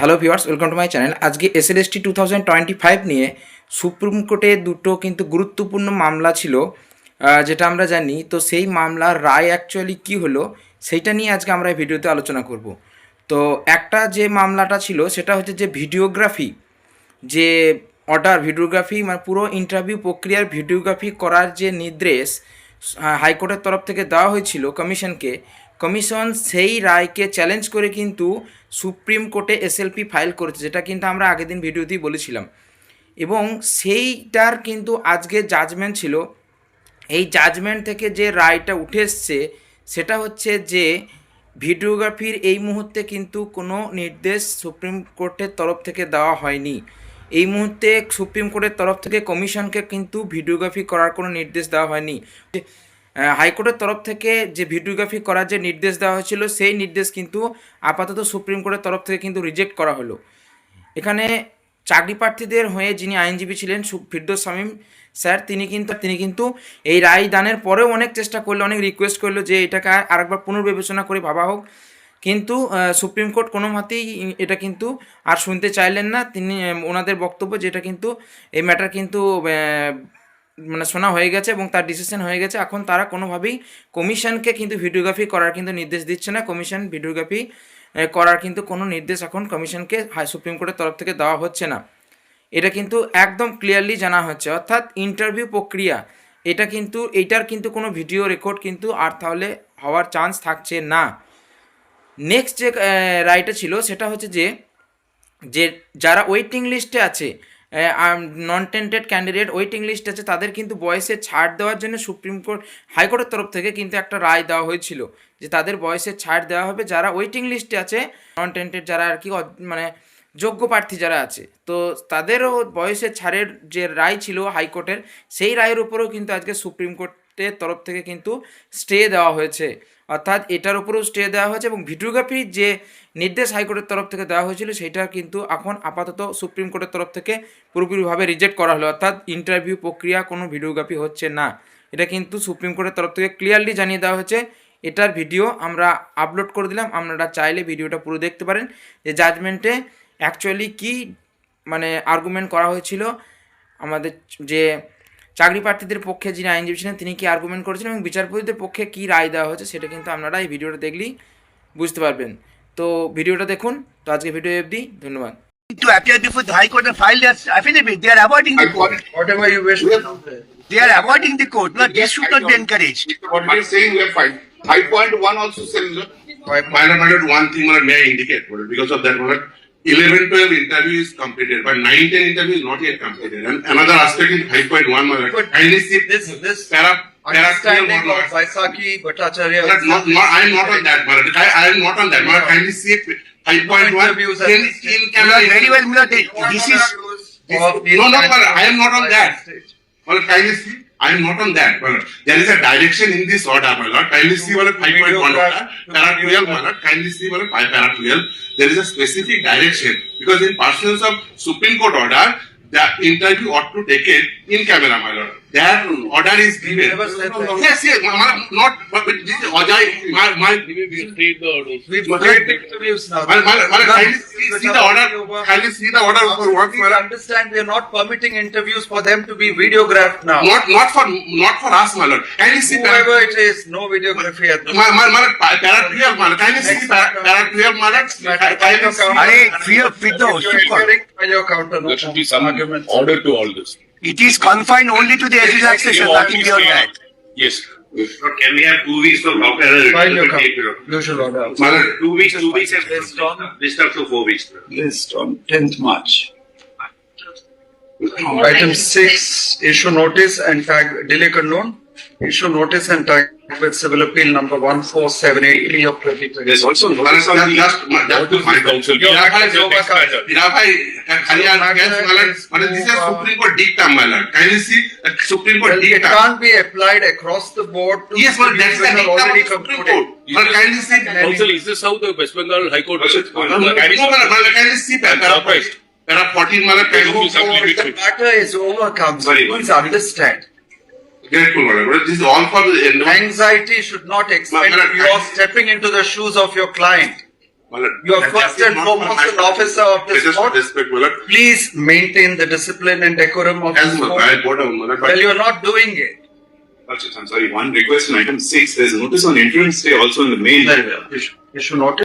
Hello viewers, welcome to my channel. আজকে SLST two thousand twenty five নিয়ে supreme কোর্টে দুটো কিন্তু গুরুত্বপূর্ণ মামলা ছিল যেটা আমরা জানি। তো সেই মামলার রায় অ্যাকচুয়ালি কী হলো, সেইটা নিয়ে আজকে আমরা এই ভিডিওতে আলোচনা করব। তো একটা যে মামলাটা ছিল, সেটা হচ্ছে যে ভিডিওগ্রাফি, যে অর্ডার, ভিডিওগ্রাফি মানে পুরো ইন্টারভিউ প্রক্রিয়ার ভিডিওগ্রাফি করার যে নির্দেশ হাইকোর্টের তরফ থেকে দেওয়া হয়েছিল কমিশনকে কমিশন সেই রায়কে চ্যালেঞ্জ করে কিন্তু সুপ্রিম কোর্টে এসএলপি ফাইল করেছে, যেটা কিন্তু আমরা আগের দিন ভিডিওতেই বলেছিলাম। এবং সেইটার কিন্তু আজকে জাজমেন্ট ছিল। এই জাজমেন্ট থেকে যে রায়টা উঠে এসছে, সেটা হচ্ছে যে ভিডিওগ্রাফির এই মুহূর্তে কিন্তু কোনো নির্দেশ সুপ্রিম কোর্টের তরফ থেকে দেওয়া হয়নি। এই মুহূর্তে সুপ্রিম কোর্টের তরফ থেকে কমিশনকে কিন্তু ভিডিওগ্রাফি করার কোনো নির্দেশ দেওয়া হয়নি। হাইকোর্টের তরফ থেকে যে ভিডিওগ্রাফি করার যে নির্দেশ দেওয়া হয়েছিল, সেই নির্দেশ কিন্তু আপাতত সুপ্রিম কোর্টের তরফ থেকে কিন্তু রিজেক্ট করা হলো। এখানে চাকরি প্রার্থীদের হয়ে যিনি আইনজীবী ছিলেন ফিরদৌস শামীম স্যার, তিনি কিন্তু তিনি কিন্তু এই রায় দানের পরেও অনেক চেষ্টা করল, অনেক রিকোয়েস্ট করল যে এটাকে আর- আরেকবার পুনর্বিবেচনা করে ভাবা হোক। কিন্তু সুপ্রিম কোর্ট কোনো মতেই এটা কিন্তু আর শুনতে চাইলেন না। তিনি ওনাদের বক্তব্য যেটা কিন্তু এই ম্যাটার কিন্তু মানে শোনা হয়ে গেছে এবং তার ডিসিশন হয়ে গেছে। এখন তারা কোনোভাবেই কমিশনকে কিন্তু ভিডিওগ্রাফি করার কিন্তু নির্দেশ দিচ্ছে না। কমিশন ভিডিওগ্রাফি করার কিন্তু কোনো নির্দেশ এখন কমিশনকে হাই, সুপ্রিম কোর্টের তরফ থেকে দেওয়া হচ্ছে না। এটা কিন্তু একদম ক্লিয়ারলি জানা হচ্ছে। অর্থাৎ ইন্টারভিউ প্রক্রিয়া, এটা কিন্তু এইটার কিন্তু কোনো ভিডিও রেকর্ড কিন্তু আর তাহলে হওয়ার চান্স থাকছে না। নেক্সট যে রায়টা ছিল সেটা হচ্ছে যে যে যারা ওয়েটিং লিস্টে আছে non tainted candidate waiting list আছে, তাদের কিন্তু বয়সে ছাড় দেওয়ার জন্য সুপ্রিম কোর্ট হাইকোর্টের তরফ থেকে কিন্তু একটা রায় দেওয়া হয়েছিল যে তাদের বয়সে ছাড় দেওয়া হবে, যারা ওয়েটিং লিস্টে আছে নন টেন্টেড যারা আর কি মানে যোগ্য প্রার্থী যারা আছে, তো তাদেরও বয়সের ছাড়ের যে রায় ছিল হাইকোর্টের, সেই রায়ের উপরেও কিন্তু আজকে সুপ্রিম কোর্টের তরফ থেকে কিন্তু স্টে দেওয়া হয়েছে। অর্থাৎ এটার উপরেও স্টে দেওয়া হয়েছে এবং ভিডিওগ্রাফির যে নির্দেশ হাইকোর্টের তরফ থেকে দেওয়া হয়েছিল, সেটা কিন্তু এখন আপাতত সুপ্রিম কোর্টের তরফ থেকে পুরোপুরিভাবে রিজেক্ট করা হলো। অর্থাৎ ইন্টারভিউ প্রক্রিয়া কোনো ভিডিওগ্রাফি হচ্ছে না। এটা কিন্তু সুপ্রিম কোর্টের তরফ থেকে ক্লিয়ারলি জানিয়ে দেওয়া হয়েছে। এটার ভিডিও আমরা আপলোড করে দিলাম, আপনারা চাইলে ভিডিওটা পুরো দেখতে পারেন। যে জাজমেন্টে অ্যাকচুয়ালি কি মানে আর্গুমেন্ট করা হয়েছিল আমাদের যে চাকরি প্রার্থীদের পক্ষে যিনি আইনজীবী ছিলেন তিনি কি আর্গুমেন্ট করেছিলেন এবং বিচারপতিদের পক্ষে কি রায় দেওয়া হয়েছে সেটা কিন্তু আপনারা এই ভিডিওটা দেখলেই বুঝতে পারবেন তো ভিডিওটা দেখুন তো আজকে ভিডিও অবধি ধন্যবাদ to appear before the High Court and file their affidavit. They are avoiding the court. Whatever you wish. They are avoiding the court. No, this should not be encouraged. What we are saying, we are fine. Five point one also says, Five minor, minor, one thing, may I indicate, because of that, Malad, eleven, twelve interview is completed, but nine, ten interview is not yet completed. And another aspect in five point one, Malad, But kindly see This, this para, para, understanding of Vaisakhi Bhattacharya. Malad, not, not, I am not on that, Malad, I, I am not on that, Malad, kindly see it, five point one, Interviews at in, this in stage. camera. You are very well, Milord, this is, Of these No, no, kinds but of I am not on that. stage. Well, kindly see, I am not on that. Well, there is a direction in this order, my lord. Kindly see, five point order, para twelve, my lord. Kindly see, well, five para twelve. There is a specific direction because in pursuance of Supreme Court order, the interview ought to take it in camera, my lord. their order is given. Yes, yes, not, but this is Ajay, my, my, we read the orders. We read the interviews now. My, my, my, see, the order, kindly see the order for work. Understand we are not permitting interviews for them to be videographed now. Not, not for, not for us, my lord. Kindly see. Whoever it is, no videography at the My, my, my, para 12, my lord. you see para 12, my lord. Kindly see. Are free of with the There should be some order to all this. It is confined only to the relaxation, You nothing beyond that. Yes. Can we have two weeks for proper File your take counter. Usual order. My Two weeks, two weeks and Based on- list up to four weeks. List on tenth March. Item six, issue notice and tag delay condone. Issue notice and tag with Civil Appeal number 1478 of 2020. There's also notice on the last, that the my council. Dilabhai is overcome. Dilabhai, Haryana against Malan. This is Supreme Court dicta, Malan. Can you see that Supreme Court dicta? It can't be applied across the board. Yes, Malan, that's the dictum of the Supreme Court. Malan, can you see? Council, is this how the West Bengal High Court? Malan, can you see? I'm surprised. Para 14, Malan, can you? The matter is overcome. Please understand. Grateful, but this is all for the, Anxiety should not extend Madam, your I- stepping into the shoes of your client. You are That- first is and not foremost my- an officer of this just court. respect. Please maintain the discipline and decorum of As this much, court. I brought up, my Well, but you are not doing it. I'm sorry, one request in item six, there's notice on interim stay also in the main. Very well. You should, you should notice.